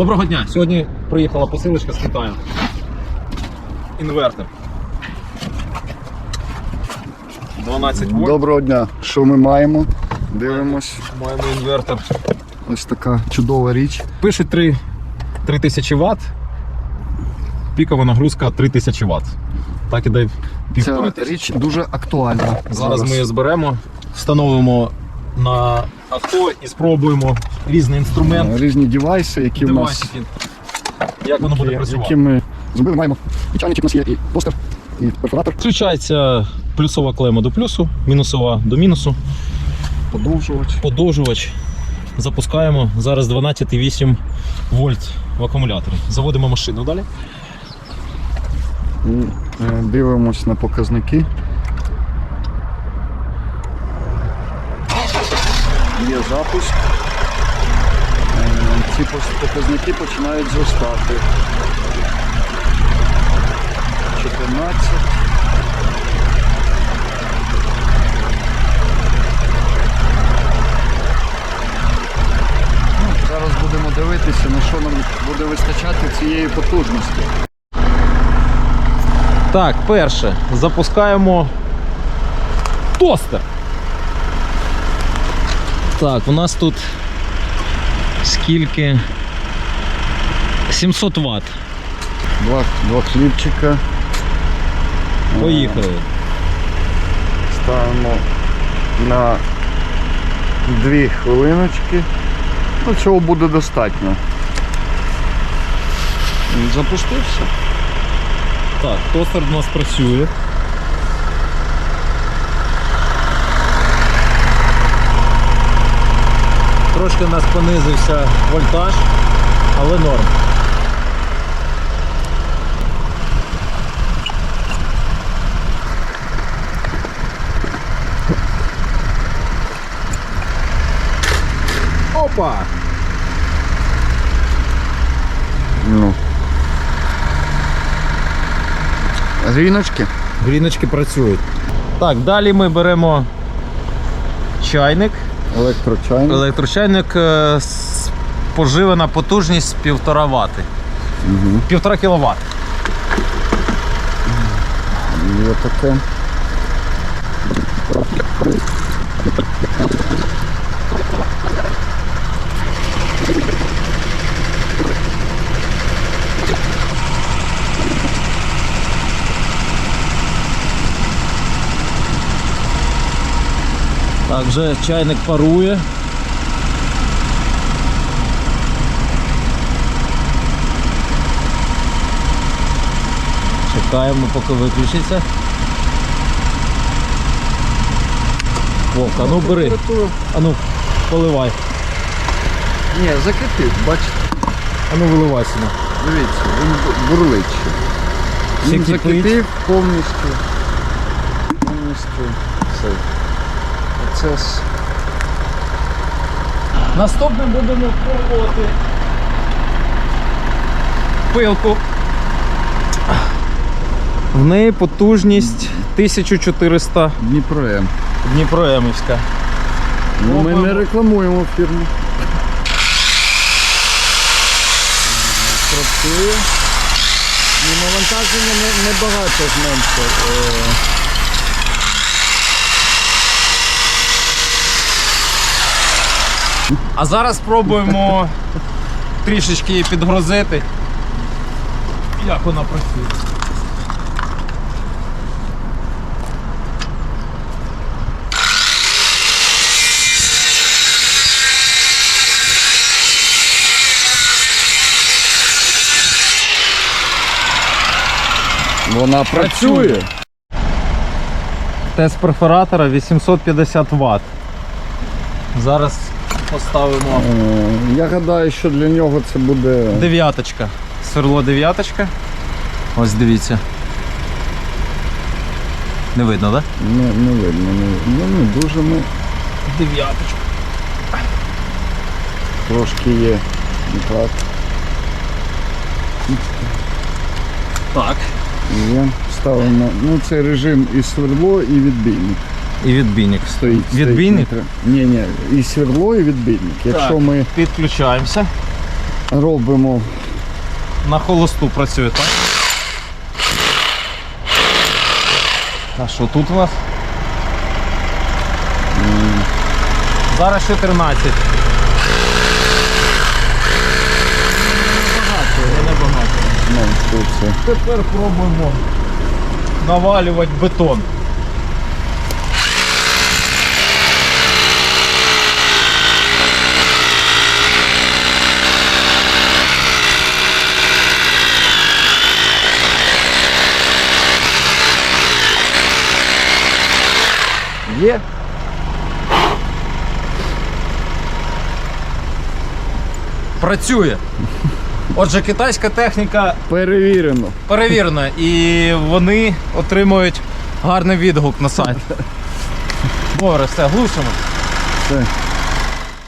Доброго дня! Сьогодні приїхала посилочка з Китаю. Інвертор. 12 вольт. Доброго дня. Що ми маємо? Дивимось. Маємо інвертор. Ось така чудова річ. Пишуть 3, 3000 Вт. Пікова нагрузка 3000 Вт. Так іде півтори Ця річ дуже актуальна. Зараз ми її зберемо, встановимо на авто і спробуємо різний інструмент. різні девайси, які в нас девайсики. Як воно буде які, працювати? які ми зробили. Маємо і чайничок у нас є, і тостер, і перфоратор, Включається плюсова клема до плюсу, мінусова до мінусу, подовжувач. подовжувач. Запускаємо. Зараз 12,8 вольт в акумуляторі. Заводимо машину далі. І е, дивимось на показники. Є запуск. Е, Ці показники починають зростати. 14. Ну, Зараз будемо дивитися, на що нам буде вистачати цієї потужності. Так, перше, запускаємо тостер. Так, у нас тут скільки? 700 Вт. Два, два хлібчика. Поїхали. Ставимо на дві хвилиночки. Ну, цього буде достатньо. Він Запустився. Так, тостер у нас працює. Трошки у нас понизився вольтаж, але норм. Опа! Ну. Гріночки. Гріночки працюють. Так, далі ми беремо чайник. Електрочайник. Електрочайник споживана потужність 1,5 вати. Угу. 1,5 кВт. Є таке. Так, вже чайник парує. Чекаємо, поки виключиться. Вовка, ну бери, а ну поливай. Ні, закипів, бачите. А ну виливай сюди. Дивіться, він бу- бурлить ще. Він кипить. закипів повністю. Повністю цей процес. Наступне будемо пробувати пилку. В неї потужність 1400 Дніпром. Дніпроемівська. Ну, ми не рекламуємо фірму. Працює. Ну, навантаження не, небагато зменше. Е, А зараз спробуємо трішечки її підгрузити. Як вона працює. Вона працює. Тест перфоратора 850 Вт. Зараз поставимо Е, Я гадаю, що для нього це буде. дев'яточка. Сверло дев'яточка. Ось дивіться. Не видно, так? Да? Не, не видно, не видно. Ну, не дуже ми Дев'яточка. трошки є. Так, Так. є. Ставимо. Ну, це режим і сверло, і відбійник. І відбійник. Стоїть. Відбійник? Ні, ні, і сверло, і відбійник. Якщо Так. ми Підключаємося. робимо. На холосту працює, так? А що тут у нас? Зараз 14. Не багато. Ну. Тепер пробуємо навалювати бетон. Є. Працює. Отже, китайська техніка Перевірено. перевірена і вони отримують гарний відгук на сайт. Добре, все, глушимо. Все.